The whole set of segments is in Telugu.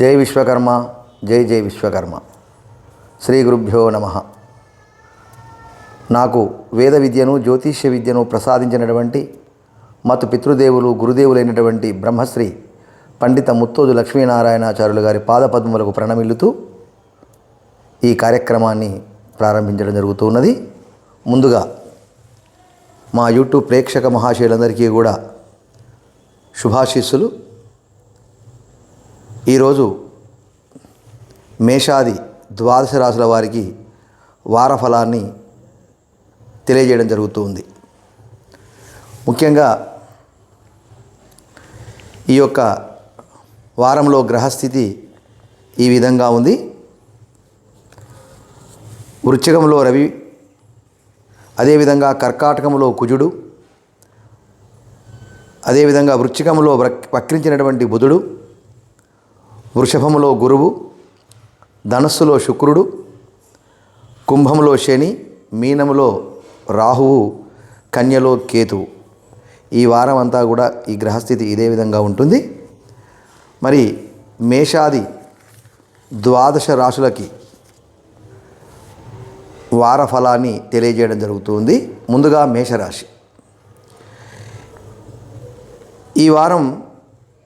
జై విశ్వకర్మ జై జై విశ్వకర్మ. శ్రీ గురుభ్యో నమ. నాకు వేద విద్యను జ్యోతిష్య విద్యను ప్రసాదించినటువంటి మతు పితృదేవులు గురుదేవులైనటువంటి బ్రహ్మశ్రీ పండిత ముత్తోజు లక్ష్మీనారాయణాచార్యులు గారి పాదపద్మలకు ప్రణమిల్లుతూ ఈ కార్యక్రమాన్ని ప్రారంభించడం జరుగుతున్నది ముందుగా మా యూట్యూబ్ ప్రేక్షక మహాశయులందరికీ కూడా శుభాశీస్సులు. ఈరోజు మేషాది ద్వాదశ రాశుల వారికి వారఫలాన్ని తెలియజేయడం జరుగుతూ ఉంది ముఖ్యంగా ఈ యొక్క వారంలో గ్రహస్థితి ఈ విధంగా ఉంది. వృశ్చికంలో రవి అదేవిధంగా కర్కాటకంలో కుజుడు అదేవిధంగా వృశ్చికంలో వక్రించినటువంటి బుధుడు వృషభములో గురువు ధనస్సులో శుక్రుడు కుంభములో శని మీనములో రాహువు కన్యలో కేతువు. ఈ వారం అంతా కూడా ఈ గ్రహస్థితి ఇదే విధంగా ఉంటుంది. మరి మేషాది ద్వాదశ రాశులకి వార ఫలాన్ని తెలియజేయడం జరుగుతుంది. ముందుగా మేషరాశి. ఈ వారం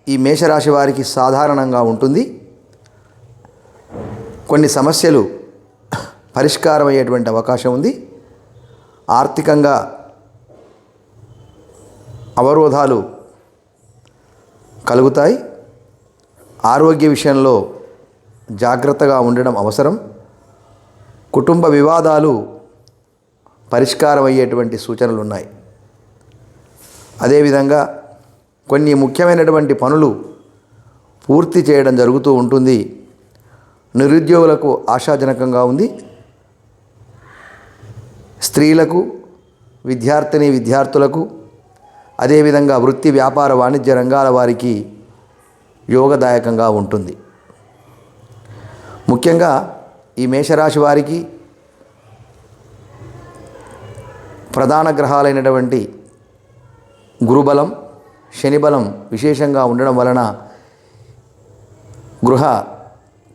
ఈ మేషరాశి వారికి సాధారణంగా ఉంటుంది. కొన్ని సమస్యలు పరిష్కారం అయ్యేటువంటి అవకాశం ఉంది. ఆర్థికంగా అవరోధాలు కలుగుతాయి. ఆరోగ్య విషయంలో జాగ్రత్తగా ఉండడం అవసరం. కుటుంబ వివాదాలు పరిష్కారం అయ్యేటువంటి సూచనలు ఉన్నాయి అదేవిధంగా కొన్ని ముఖ్యమైనటువంటి పనులు పూర్తి చేయడం జరుగుతూ ఉంటుంది. నిరుద్యోగులకు ఆశాజనకంగా ఉంది. స్త్రీలకు విద్యార్థిని విద్యార్థులకు అదేవిధంగా వృత్తి వ్యాపార వాణిజ్య రంగాల వారికి యోగదాయకంగా ఉంటుంది. ముఖ్యంగా ఈ మేషరాశి వారికి ప్రధాన గ్రహాలైనటువంటి గురుబలం శనిబలం విశేషంగా ఉండడం వలన గృహ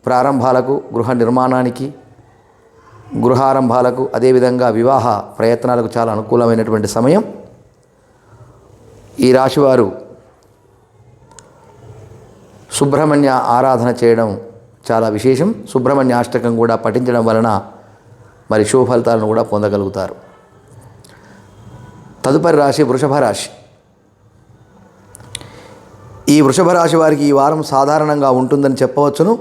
ప్రారంభాలకు గృహ నిర్మాణానికి గృహారంభాలకు అదేవిధంగా వివాహ ప్రయత్నాలకు చాలా అనుకూలమైనటువంటి సమయం. ఈ రాశివారు సుబ్రహ్మణ్య ఆరాధన చేయడం చాలా విశేషం. సుబ్రహ్మణ్య అష్టకం కూడా పఠించడం వలన మరి శుభ ఫలితాలను కూడా పొందగలుగుతారు. తదుపరి రాశి వృషభ రాశి. ఈ వృషభ రాశి వారికి ఈ వారం సాధారణంగా ఉంటుందని చెప్పవచ్చును.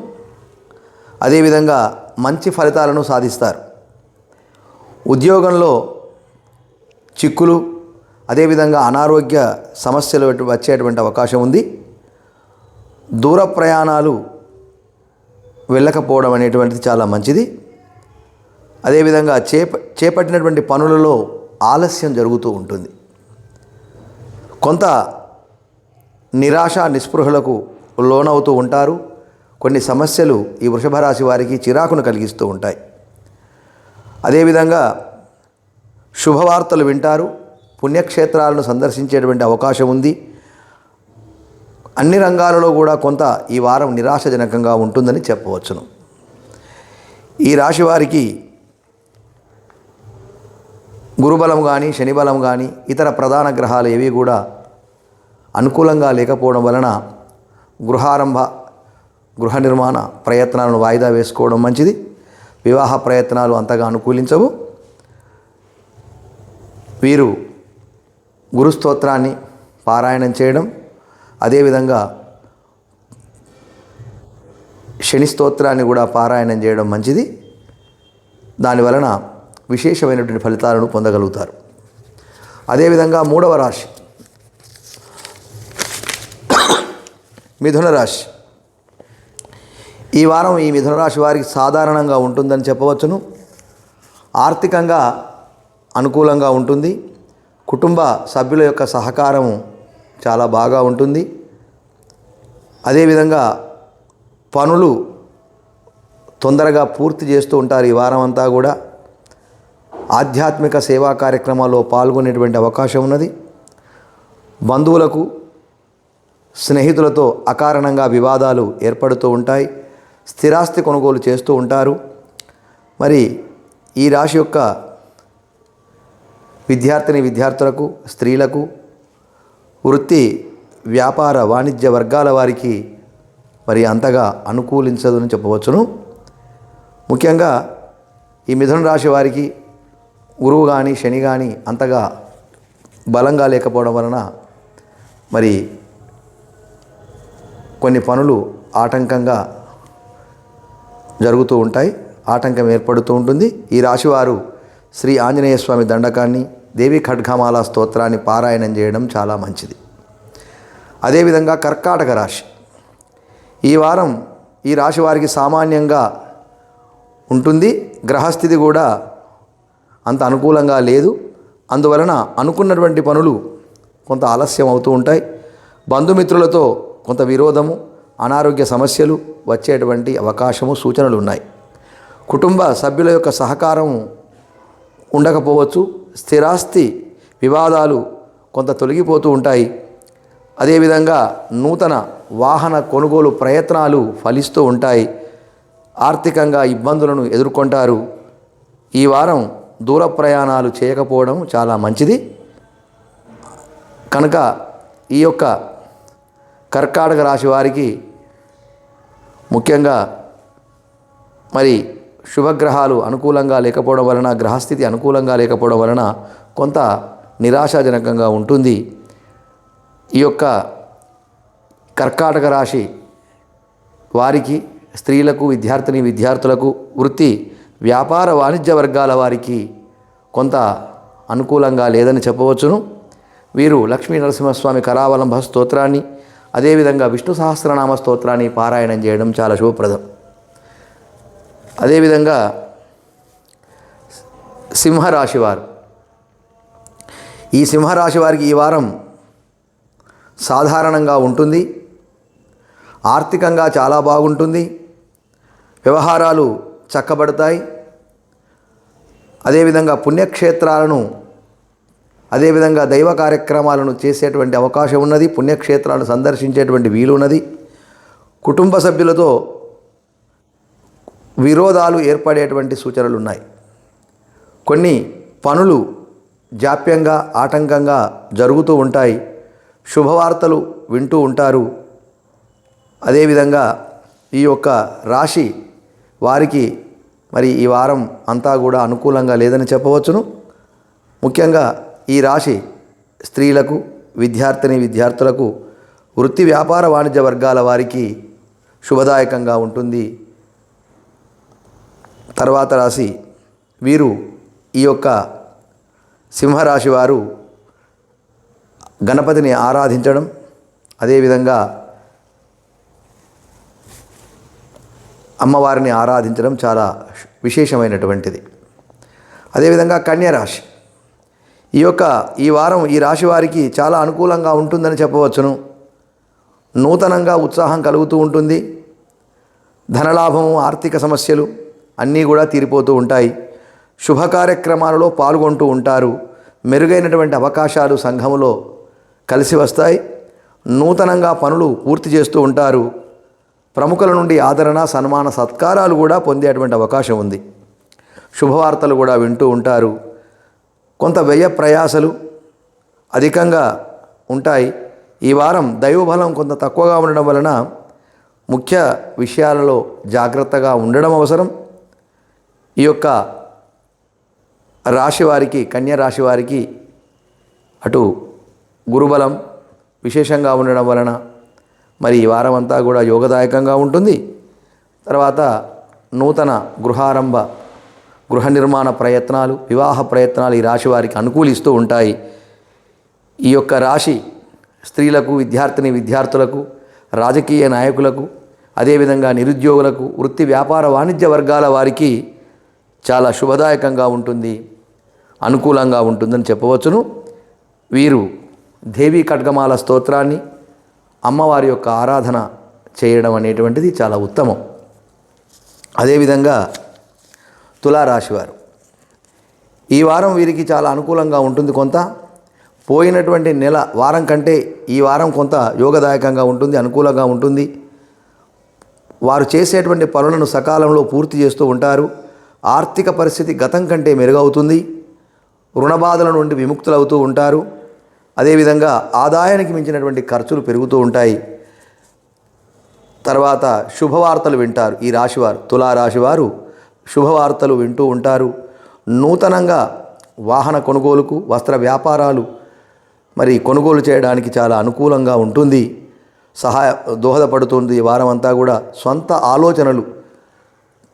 అదేవిధంగా మంచి ఫలితాలను సాధిస్తారు. ఉద్యోగంలో చిక్కులు అదేవిధంగా అనారోగ్య సమస్యలు వచ్చేటువంటి అవకాశం ఉంది. దూర ప్రయాణాలు వెళ్ళకపోవడం అనేటువంటిది చాలా మంచిది. అదేవిధంగా చేప చేపట్టినటువంటి పనులలో ఆలస్యం జరుగుతూ ఉంటుంది. కొంత నిరాశ నిస్పృహలకు లోనవుతూ ఉంటారు. కొన్ని సమస్యలు ఈ వృషభ రాశి వారికి చిరాకును కలిగిస్తూ ఉంటాయి. అదేవిధంగా శుభవార్తలు వింటారు. పుణ్యక్షేత్రాలను సందర్శించేటువంటి అవకాశం ఉంది. అన్ని రంగాలలో కూడా కొంత ఈ వారం నిరాశజనకంగా ఉంటుందని చెప్పవచ్చును. ఈ రాశి వారికి గురుబలం కానీ శనిబలం కానీ ఇతర ప్రధాన గ్రహాలు ఏవి కూడా అనుకూలంగా లేకపోవడం వలన గృహారంభ గృహ నిర్మాణ ప్రయత్నాలను వాయిదా వేసుకోవడం మంచిది. వివాహ ప్రయత్నాలు అంతగా అనుకూలించవు. వీరు గురుస్తోత్రాన్ని పారాయణం చేయడం అదేవిధంగా శని స్తోత్రాన్ని కూడా పారాయణం చేయడం మంచిది. దాని వలన విశేషమైనటువంటి ఫలితాలను పొందగలుగుతారు. అదేవిధంగా మూడవ రాశి మిథున రాశి ఈ వారం ఈ మిథున రాశి వారికి సాధారణంగా ఉంటుందని చెప్పవచ్చును. ఆర్థికంగా అనుకూలంగా ఉంటుంది. కుటుంబ సభ్యుల యొక్క సహకారం చాలా బాగా ఉంటుంది. అదేవిధంగా పనులు తొందరగా పూర్తి చేస్తూ ఉంటారు ఈ వారం అంతా కూడా. ఆధ్యాత్మిక సేవా కార్యక్రమాల్లో పాల్గొనేటువంటి అవకాశం ఉన్నది. బంధువులకు స్నేహితులతో అకారణంగా వివాదాలు ఏర్పడుతూ ఉంటాయి స్థిరాస్తి కొనుగోలు చేస్తూ ఉంటారు. మరి ఈ రాశి యొక్క విద్యార్థిని విద్యార్థులకు స్త్రీలకు వృత్తి వ్యాపార వాణిజ్య వర్గాల వారికి మరి అంతగా అనుకూలించదని చెప్పవచ్చును. ముఖ్యంగా ఈ మిథున రాశి వారికి గురువు కానీ శని కానీ అంతగా బలంగా లేకపోవడం వలన మరి కొన్ని పనులు ఆటంకంగా జరుగుతూ ఉంటాయి ఆటంకం ఏర్పడుతూ ఉంటుంది. ఈ రాశివారు శ్రీ ఆంజనేయ స్వామి దండకాన్ని దేవి ఖడ్గమాల స్తోత్రాన్ని పారాయణం చేయడం చాలా మంచిది. అదేవిధంగా కర్కాటక రాశి. ఈ వారం ఈ రాశి వారికి సామాన్యంగా ఉంటుంది. గ్రహస్థితి కూడా అంత అనుకూలంగా లేదు. అందువలన అనుకున్నటువంటి పనులు కొంత ఆలస్యం అవుతూ ఉంటాయి. బంధుమిత్రులతో కొంత విరోధము అనారోగ్య సమస్యలు వచ్చేటువంటి అవకాశము సూచనలు ఉన్నాయి కుటుంబ సభ్యుల యొక్క సహకారం ఉండకపోవచ్చు స్థిరాస్తి వివాదాలు కొంత తొలగిపోతూ ఉంటాయి. అదేవిధంగా నూతన వాహన కొనుగోలు ప్రయత్నాలు ఫలిస్తూ ఉంటాయి. ఆర్థికంగా ఇబ్బందులను ఎదుర్కొంటారు. ఈ వారం దూర ప్రయాణాలు చేయకపోవడం చాలా మంచిది. కనుక ఈ యొక్క కర్కాటక రాశి వారికి ముఖ్యంగా మరి శుభగ్రహాలు అనుకూలంగా లేకపోవడం వలన గ్రహస్థితి అనుకూలంగా లేకపోవడం వలన కొంత నిరాశాజనకంగా ఉంటుంది. ఈ యొక్క కర్కాటక రాశి వారికి స్త్రీలకు విద్యార్థిని విద్యార్థులకు వృత్తి వ్యాపార వాణిజ్య వర్గాల వారికి కొంత అనుకూలంగా లేదని చెప్పవచ్చును. వీరు లక్ష్మీ నరసింహస్వామి కరావలంబ స్తోత్రాన్ని అదేవిధంగా విష్ణు సహస్రనామ స్తోత్రాన్ని పారాయణం చేయడం చాలా శుభప్రదం. అదేవిధంగా సింహరాశి వారు. ఈ సింహరాశి వారికి ఈ వారం సాధారణంగా ఉంటుంది. ఆర్థికంగా చాలా బాగుంటుంది. వ్యవహారాలు చక్కబడతాయి. అదేవిధంగా పుణ్యక్షేత్రాలను అదేవిధంగా దైవ కార్యక్రమాలను చేసేటువంటి అవకాశం ఉన్నది పుణ్యక్షేత్రాలను సందర్శించేటువంటి వీలున్నది. కుటుంబ సభ్యులతో విరోధాలు ఏర్పడేటువంటి సూచనలు ఉన్నాయి కొన్ని పనులు జాప్యంగా ఆటంకంగా జరుగుతూ ఉంటాయి. శుభవార్తలు వింటూ ఉంటారు. అదేవిధంగా ఈ యొక్క రాశి వారికి మరి ఈ వారం అంతా కూడా అనుకూలంగా లేదని చెప్పవచ్చును. ముఖ్యంగా ఈ రాశి స్త్రీలకు విద్యార్థిని విద్యార్థులకు వృత్తి వ్యాపార వాణిజ్య వర్గాల వారికి శుభదాయకంగా ఉంటుంది. తర్వాత రాశి వీరు ఈ యొక్క సింహరాశి వారు గణపతిని ఆరాధించడం అదేవిధంగా అమ్మవారిని ఆరాధించడం చాలా విశేషమైనటువంటిది. అదేవిధంగా కన్యరాశి ఈ యొక్క ఈ వారం ఈ రాశి వారికి చాలా అనుకూలంగా ఉంటుందని చెప్పవచ్చును. నూతనంగా ఉత్సాహం కలుగుతూ ఉంటుంది. ధనలాభము ఆర్థిక సమస్యలు అన్నీ కూడా తీరిపోతూ ఉంటాయి. శుభ కార్యక్రమాలలో పాల్గొంటూ ఉంటారు. మెరుగైనటువంటి అవకాశాలు సంఘములో కలిసి వస్తాయి. నూతనంగా పనులు పూర్తి చేస్తూ ఉంటారు. ప్రముఖుల నుండి ఆదరణ సన్మాన సత్కారాలు కూడా పొందేటువంటి అవకాశం ఉంది. శుభవార్తలు కూడా వింటూ ఉంటారు. కొంత వ్యయ ప్రయాసలు అధికంగా ఉంటాయి. ఈ వారం దైవబలం కొంత తక్కువగా ఉండడం వలన ముఖ్య విషయాలలో జాగ్రత్తగా ఉండడం అవసరం. ఈ యొక్క రాశి వారికి కన్య రాశి వారికి అటు గురుబలం విశేషంగా ఉండడం వలన మరి ఈ వారం అంతా కూడా యోగదాయకంగా ఉంటుంది. తర్వాత నూతన గృహారంభ గృహ నిర్మాణ ప్రయత్నాలు వివాహ ప్రయత్నాలు ఈ రాశి వారికి అనుకూలిస్తూ ఉంటాయి. ఈ యొక్క రాశి స్త్రీలకు విద్యార్థిని విద్యార్థులకు రాజకీయ నాయకులకు అదేవిధంగా నిరుద్యోగులకు వృత్తి వ్యాపార వాణిజ్య వర్గాల వారికి చాలా శుభదాయకంగా ఉంటుంది అనుకూలంగా ఉంటుందని చెప్పవచ్చును. వీరు దేవీ ఖడ్గమాల స్తోత్రాన్ని అమ్మవారి యొక్క ఆరాధన చేయడం అనేటువంటిది చాలా ఉత్తమం. అదేవిధంగా తులారాశివారు ఈ వారం వీరికి చాలా అనుకూలంగా ఉంటుంది కొంత. పోయినటువంటి నెల వారం కంటే ఈ వారం కొంత యోగదాయకంగా ఉంటుంది అనుకూలంగా ఉంటుంది. వారు చేసేటువంటి పనులను సకాలంలో పూర్తి చేస్తూ ఉంటారు. ఆర్థిక పరిస్థితి గతం కంటే మెరుగవుతుంది. రుణబాధల నుండి విముక్తులవుతూ ఉంటారు. అదేవిధంగా ఆదాయానికి మించినటువంటి ఖర్చులు పెరుగుతూ ఉంటాయి. తర్వాత శుభవార్తలు వింటారు ఈ రాశివారు తులారాశివారు శుభవార్తలు వింటూ ఉంటారు. నూతనంగా వాహన కొనుగోలుకు వస్త్ర వ్యాపారాలు మరి కొనుగోలు చేయడానికి చాలా అనుకూలంగా ఉంటుంది. సహాయ దోహదపడుతుంది ఈ వారం అంతా కూడా. సొంత ఆలోచనలు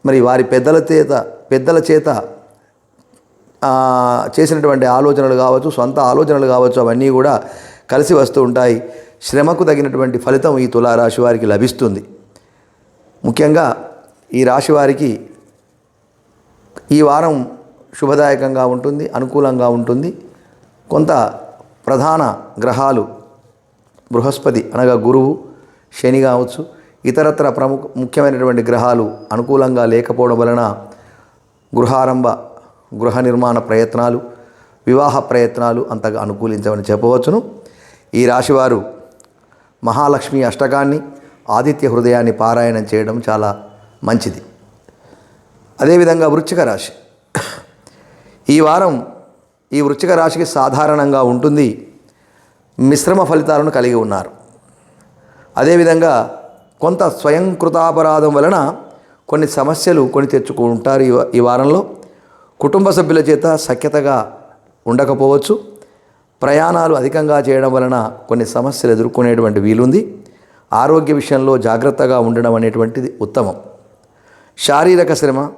మరి వారి పెద్దల చేత పెద్దల చేత చేసినటువంటి ఆలోచనలు కావచ్చు సొంత ఆలోచనలు కావచ్చు అవన్నీ కూడా కలిసి వస్తూ ఉంటాయి. శ్రమకు తగినటువంటి ఫలితం ఈ తులారాశి వారికి లభిస్తుంది. ముఖ్యంగా ఈ రాశి వారికి ఈ వారం శుభదాయకంగా ఉంటుంది అనుకూలంగా ఉంటుంది. కొంత ప్రధాన గ్రహాలు బృహస్పతి అనగా గురువు శని కావచ్చు ఇతరత్ర ప్రముఖ ముఖ్యమైనటువంటి గ్రహాలు అనుకూలంగా లేకపోవడం వలన గృహారంభ గృహ నిర్మాణ ప్రయత్నాలు వివాహ ప్రయత్నాలు అంతగా అనుకూలించమని చెప్పవచ్చును. ఈ రాశివారు మహాలక్ష్మి అష్టకాన్ని ఆదిత్య హృదయాన్ని పారాయణం చేయడం చాలా మంచిది. అదేవిధంగా వృశ్చిక రాశి. ఈ వారం ఈ వృశ్చిక రాశికి సాధారణంగా ఉంటుంది మిశ్రమ ఫలితాలను కలిగి ఉన్నారు. అదేవిధంగా కొంత స్వయం కృతాపరాధం వలన కొన్ని సమస్యలు కొని తెచ్చుకుంటారు ఈ ఈ వారంలో. కుటుంబ సభ్యుల చేత సఖ్యతగా ఉండకపోవచ్చు. ప్రయాణాలు అధికంగా చేయడం వలన కొన్ని సమస్యలు ఎదుర్కొనేటువంటి వీలుంది. ఆరోగ్య విషయంలో జాగ్రత్తగా ఉండడం అనేటువంటిది ఉత్తమం. శారీరక శ్రమ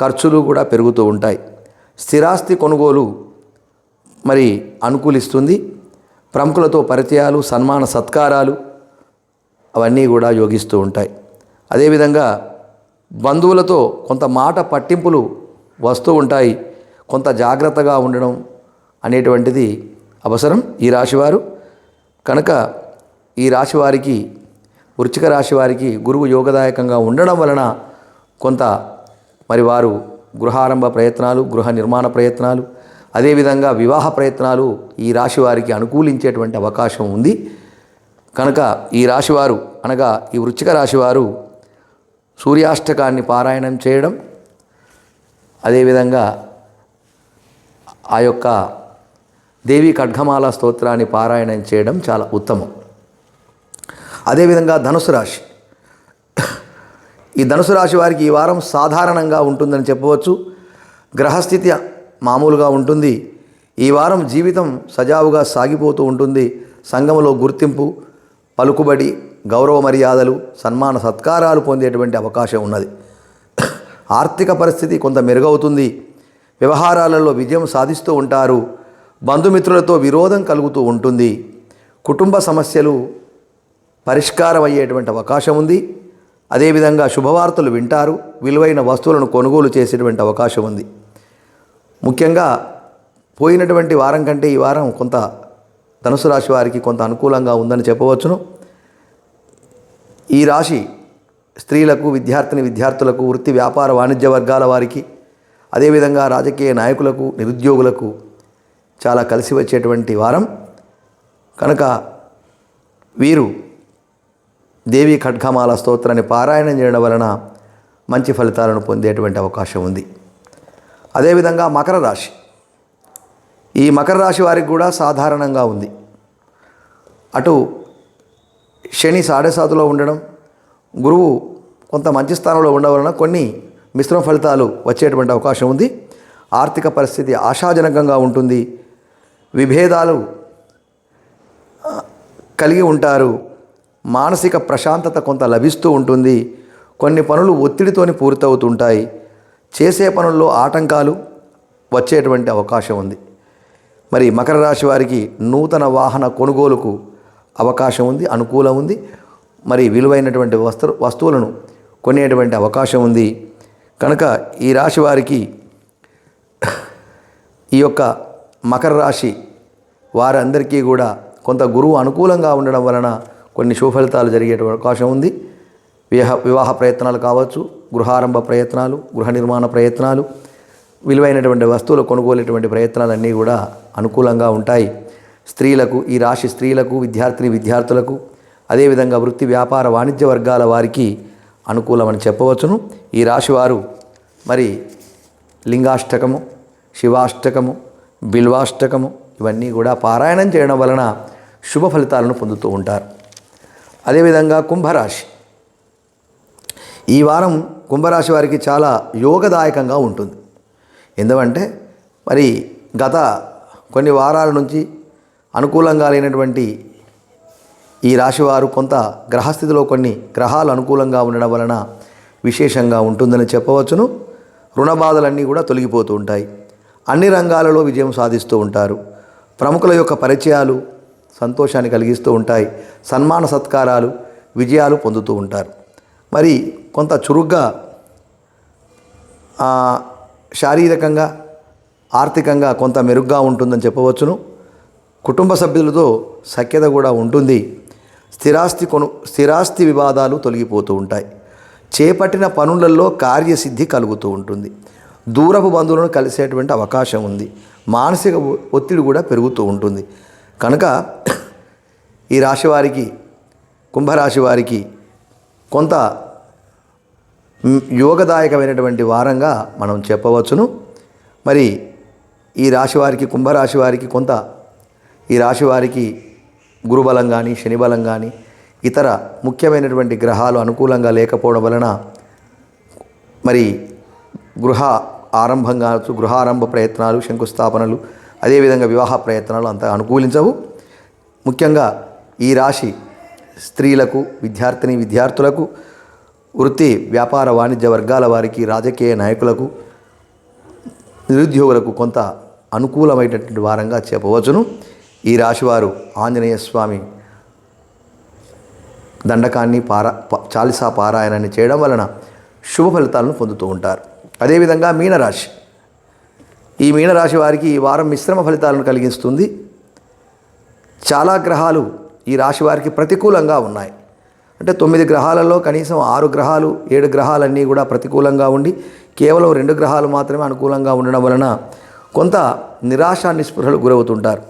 ఖర్చులు కూడా పెరుగుతూ ఉంటాయి. స్థిరాస్తి కొనుగోలు మరి అనుకూలిస్తుంది. ప్రముఖులతో పరిచయాలు సన్మాన సత్కారాలు అవన్నీ కూడా యోగిస్తూ ఉంటాయి. అదేవిధంగా బంధువులతో కొంత మాట పట్టింపులు వస్తూ ఉంటాయి. కొంత జాగ్రత్తగా ఉండడం అనేటువంటిది అవసరం ఈ రాశివారు. కనుక ఈ రాశివారికి వృచ్చిక రాశి వారికి గురువు యోగదాయకంగా ఉండడం వలన కొంత మరి వారు గృహారంభ ప్రయత్నాలు గృహ నిర్మాణ ప్రయత్నాలు అదేవిధంగా వివాహ ప్రయత్నాలు ఈ రాశి వారికి అనుకూలించేటువంటి అవకాశం ఉంది. కనుక ఈ రాశివారు అనగా ఈ వృచ్చిక రాశివారు సూర్యాష్టకాన్ని పారాయణం చేయడం అదేవిధంగా ఆ యొక్క దేవి ఖడ్గమాల స్తోత్రాన్ని పారాయణం చేయడం చాలా ఉత్తమం. అదేవిధంగా ధనుసు రాశి ఈ ధనుసు రాశి వారికి ఈ వారం సాధారణంగా ఉంటుందని చెప్పవచ్చు. గ్రహస్థితి మామూలుగా ఉంటుంది. ఈ వారం జీవితం సజావుగా సాగిపోతూ ఉంటుంది. సంఘంలో గుర్తింపు పలుకుబడి గౌరవ మర్యాదలు సన్మాన సత్కారాలు పొందేటువంటి అవకాశం ఉన్నది. ఆర్థిక పరిస్థితి కొంత మెరుగవుతుంది. వ్యవహారాలలో విజయం సాధిస్తూ ఉంటారు. బంధుమిత్రులతో విరోధం కలుగుతూ ఉంటుంది. కుటుంబ సమస్యలు పరిష్కారం అయ్యేటువంటి అవకాశం ఉంది. అదేవిధంగా శుభవార్తలు వింటారు విలువైన వస్తువులను కొనుగోలు చేసేటువంటి అవకాశం ఉంది. ముఖ్యంగా పోయినటువంటి వారం కంటే ఈ వారం కొంత ధనుసు రాశి వారికి కొంత అనుకూలంగా ఉందని చెప్పవచ్చును. ఈ రాశి స్త్రీలకు విద్యార్థిని విద్యార్థులకు వృత్తి వ్యాపార వాణిజ్య వర్గాల వారికి అదేవిధంగా రాజకీయ నాయకులకు నిరుద్యోగులకు చాలా కలిసి వచ్చేటువంటి వారం. కనుక వీరు దేవి ఖడ్గమాల స్తోత్రాన్ని పారాయణం చేయడం వలన మంచి ఫలితాలను పొందేటువంటి అవకాశం ఉంది. అదేవిధంగా మకర రాశి. ఈ మకర రాశి వారికి కూడా సాధారణంగా ఉంది. అటు శని సాడేసాతులో ఉండడం గురువు కొంత మంచి స్థానంలో ఉండడం వలన కొన్ని మిశ్రమ ఫలితాలు వచ్చేటువంటి అవకాశం ఉంది. ఆర్థిక పరిస్థితి ఆశాజనకంగా ఉంటుంది. విభేదాలు కలిగి ఉంటారు. మానసిక ప్రశాంతత కొంత లభిస్తూ ఉంటుంది. కొన్ని పనులు ఒత్తిడితోని పూర్తవుతుంటాయి. చేసే పనుల్లో ఆటంకాలు వచ్చేటువంటి అవకాశం ఉంది. మరి మకర రాశి వారికి నూతన వాహన కొనుగోలుకు అవకాశం ఉంది అనుకూలం ఉంది. మరి విలువైనటువంటి వస్తు వస్తువులను కొనేటువంటి అవకాశం ఉంది. కనుక ఈ రాశి వారికి ఈ యొక్క మకర రాశి వారందరికీ కూడా కొంత గురువు అనుకూలంగా ఉండడం వలన కొన్ని శుభఫలితాలు జరిగే అవకాశం ఉంది. వివాహ వివాహ ప్రయత్నాలు కావచ్చు గృహారంభ ప్రయత్నాలు గృహ నిర్మాణ ప్రయత్నాలు విలువైనటువంటి వస్తువులు కొనుగోలేటువంటి ప్రయత్నాలన్నీ కూడా అనుకూలంగా ఉంటాయి. స్త్రీలకు ఈ రాశి స్త్రీలకు విద్యార్థిని విద్యార్థులకు అదేవిధంగా వృత్తి వ్యాపార వాణిజ్య వర్గాల వారికి అనుకూలమని చెప్పవచ్చును. ఈ రాశి వారు మరి లింగాష్టకము శివాష్టకము బిల్వాష్టకము ఇవన్నీ కూడా పారాయణం చేయడం వలన శుభ ఫలితాలను పొందుతూ ఉంటారు. అదేవిధంగా కుంభరాశి. ఈ వారం కుంభరాశి వారికి చాలా యోగదాయకంగా ఉంటుంది. ఎందుకంటే మరి గత కొన్ని వారాల నుంచి అనుకూలంగా లేనటువంటి ఈ రాశివారు కొంత గ్రహస్థితిలో కొన్ని గ్రహాలు అనుకూలంగా ఉండడం వలన విశేషంగా ఉంటుందని చెప్పవచ్చును. రుణ బాధలన్నీ కూడా తొలగిపోతూ ఉంటాయి. అన్ని రంగాలలో విజయం సాధిస్తూ ఉంటారు. ప్రముఖుల యొక్క పరిచయాలు సంతోషాన్ని కలిగిస్తూ ఉంటాయి. సన్మాన సత్కారాలు విజయాలు పొందుతూ ఉంటారు. మరి కొంత చురుగ్గా శారీరకంగా ఆర్థికంగా కొంత మెరుగ్గా ఉంటుందని చెప్పవచ్చును. కుటుంబ సభ్యులతో సఖ్యత కూడా ఉంటుంది. స్థిరాస్తి కొను స్థిరాస్తి వివాదాలు తొలగిపోతూ ఉంటాయి. చేపట్టిన పనులలో కార్యసిద్ధి కలుగుతూ ఉంటుంది. దూరపు బంధువులను కలిసేటువంటి అవకాశం ఉంది. మానసిక ఒత్తిడి కూడా పెరుగుతూ ఉంటుంది. కనుక ఈ రాశి వారికి కుంభరాశి వారికి కొంత యోగదాయకమైనటువంటి వారంగా మనం చెప్పవచ్చును. మరి ఈ రాశి వారికి కుంభరాశి వారికి కొంత ఈ రాశి వారికి గురుబలం కానీ శనిబలం కానీ ఇతర ముఖ్యమైనటువంటి గ్రహాలు అనుకూలంగా లేకపోవడం వలన మరి గృహ ఆరంభం కావచ్చు గృహారంభ ప్రయత్నాలు శంకుస్థాపనలు అదేవిధంగా వివాహ ప్రయత్నాలు అంత అనుకూలించవు. ముఖ్యంగా ఈ రాశి స్త్రీలకు విద్యార్థిని విద్యార్థులకు వృత్తి వ్యాపార వాణిజ్య వర్గాల వారికి రాజకీయ నాయకులకు నిరుద్యోగులకు కొంత అనుకూలమైనటువంటి వారంగా చెప్పవచ్చును. ఈ రాశివారు ఆంజనేయ స్వామి దండకాన్ని పారా ప- చాలిసా పారాయణాన్ని చేయడం వలన శుభ ఫలితాలను పొందుతూ ఉంటారు. అదేవిధంగా మీనరాశి ఈ మీనరాశి వారికి ఈ వారం మిశ్రమ ఫలితాలను కలిగిస్తుంది. చాలా గ్రహాలు ఈ రాశి వారికి ప్రతికూలంగా ఉన్నాయి. అంటే తొమ్మిది గ్రహాలలో కనీసం ఆరు గ్రహాలు ఏడు గ్రహాలన్నీ కూడా ప్రతికూలంగా ఉండి కేవలం రెండు గ్రహాలు మాత్రమే అనుకూలంగా ఉండడం వలన కొంత నిరాశ నిస్పృహలు గురవుతుంటారు.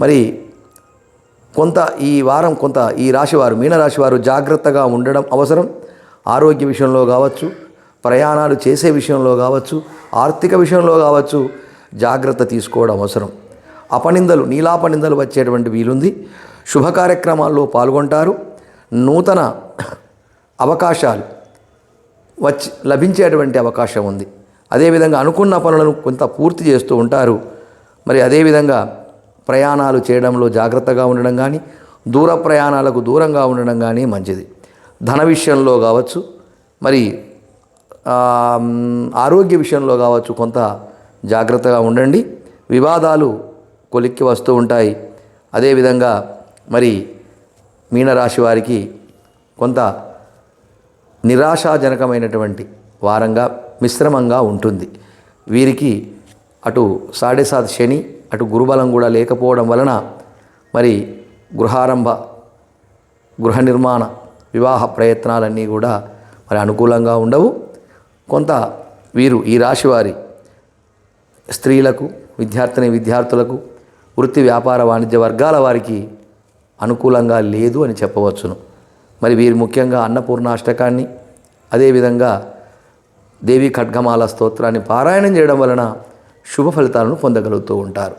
మరి కొంత ఈ వారం కొంత ఈ రాశివారు మీనరాశి వారు జాగ్రత్తగా ఉండడం అవసరం. ఆరోగ్య విషయంలో కావచ్చు ప్రయాణాలు చేసే విషయంలో కావచ్చు ఆర్థిక విషయంలో కావచ్చు జాగ్రత్త తీసుకోవడం అవసరం. అపనిందలు నీలాపనిందలు వచ్చేటువంటి వీలుంది. శుభ కార్యక్రమాల్లో పాల్గొంటారు. నూతన అవకాశాలు వచ్చి లభించేటువంటి అవకాశం ఉంది. అదేవిధంగా అనుకున్న పనులను కొంత పూర్తి చేస్తూ ఉంటారు. మరి అదేవిధంగా ప్రయాణాలు చేయడంలో జాగ్రత్తగా ఉండడం కానీ దూర ప్రయాణాలకు దూరంగా ఉండడం కానీ మంచిది. ధన విషయంలో కావచ్చు మరి ఆరోగ్య విషయంలో కావచ్చు కొంత జాగ్రత్తగా ఉండండి. వివాదాలు కొలిక్కి వస్తూ ఉంటాయి. అదేవిధంగా మరి మీనరాశి వారికి కొంత నిరాశాజనకమైనటువంటి వారంగా మిశ్రమంగా ఉంటుంది. వీరికి అటు సాడే సాత్ శని అటు గురుబలం కూడా లేకపోవడం వలన మరి గృహారంభ గృహ నిర్మాణ వివాహ ప్రయత్నాలన్నీ కూడా మరి అనుకూలంగా ఉండవు. కొంత వీరు ఈ రాశి వారి స్త్రీలకు విద్యార్థిని విద్యార్థులకు వృత్తి వ్యాపార వాణిజ్య వర్గాల వారికి అనుకూలంగా లేదు అని చెప్పవచ్చును. మరి వీరు ముఖ్యంగా అన్నపూర్ణాష్టకాన్ని అదేవిధంగా దేవి ఖడ్గమాల స్తోత్రాన్ని పారాయణం చేయడం వలన శుభ ఫలితాలను పొందగలుగుతూ ఉంటారు.